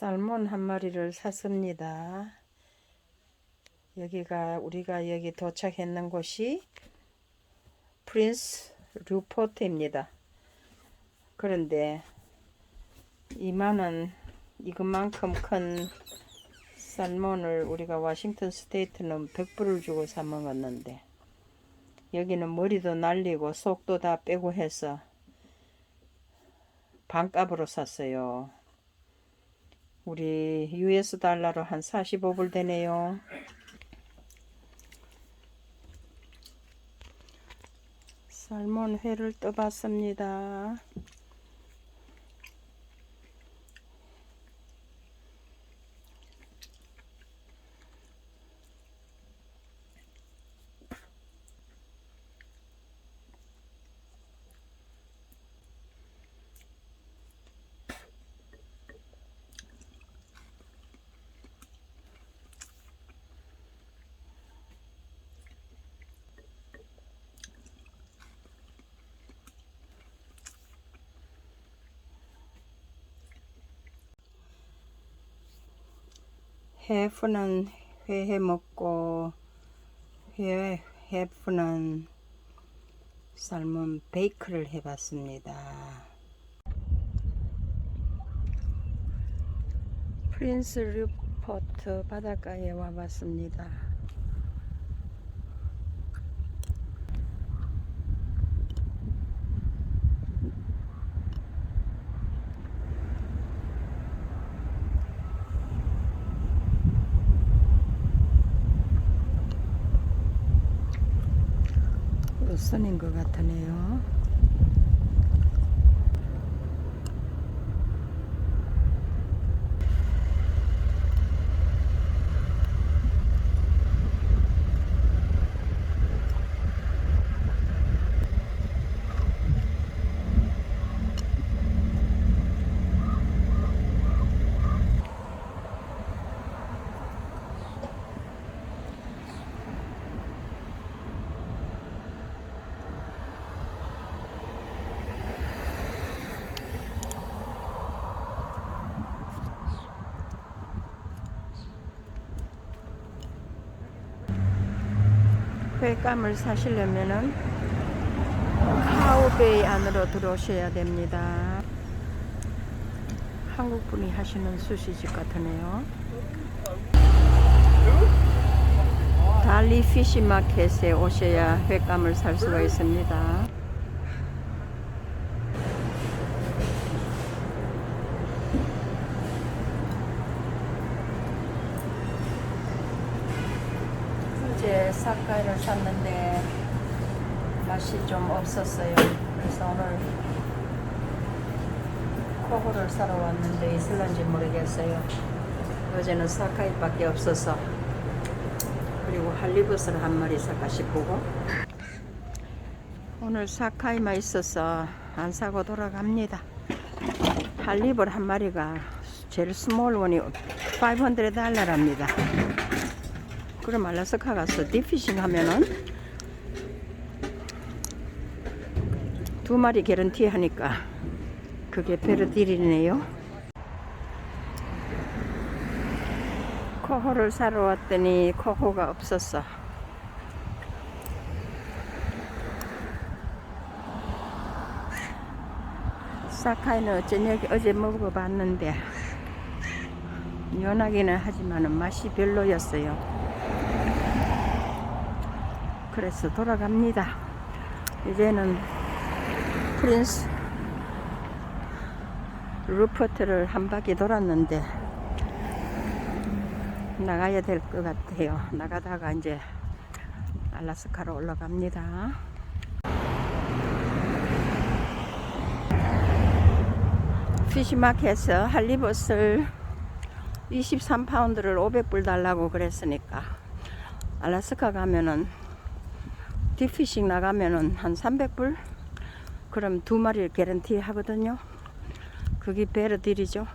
살몬 한 마리를 샀습니다. 여기가 우리가 여기 도착했는 곳이 프린스 루포트입니다. 그런데 이만한 이것만큼 큰 살몬을 우리가 워싱턴 스테이트는 100불을 주고 사 먹었는데 여기는 머리도 날리고 속도 다 빼고 해서 반값으로 샀어요. 우리 US 달러로 한 45불 되네요. 살몬 회를 떠봤습니다. 해프는 회해 먹고 회 해프는 삶은 베이크를 해봤습니다. 프린스 루퍼트 바닷가에 와봤습니다. 로선인 것 같으네요. 회감을 사시려면은 카우베이 안으로 들어오셔야 됩니다. 한국 분이 하시는 수시집 같으네요. 달리 피시 마켓에 오셔야 회감을 살 수가 있습니다. 어제 사카이를 샀는데 맛이 좀 없었어요. 그래서 오늘 코호를 사러 왔는데 있을런지 모르겠어요. 어제는 사카이밖에 없어서 그리고 할리버스를 한 마리 살까 싶고 오늘 사카이만 있어서 안 사고 돌아갑니다. 할리벌 한 마리가 제일 스몰 원이 500달러랍니다. 그럼 알라스카 가서 디피싱 하면은 두 마리 개런티 하니까 그게 베르딜이네요. 코호를 사러 왔더니 코호가 없었어. 사카이는 저녁에 어제 먹어봤는데 연하기는 하지만 맛이 별로였어요. 그래서 돌아갑니다. 이제는 프린스 루퍼트를 한 바퀴 돌았는데 나가야 될 것 같아요. 나가다가 이제 알라스카로 올라갑니다. 피시마켓에서 할리버슬 23파운드를 500불 달라고 그랬으니까 알라스카 가면은 딥피싱 나가면은 한 300불? 그럼 두 마리 개런티 하거든요. 그게 베르딜이죠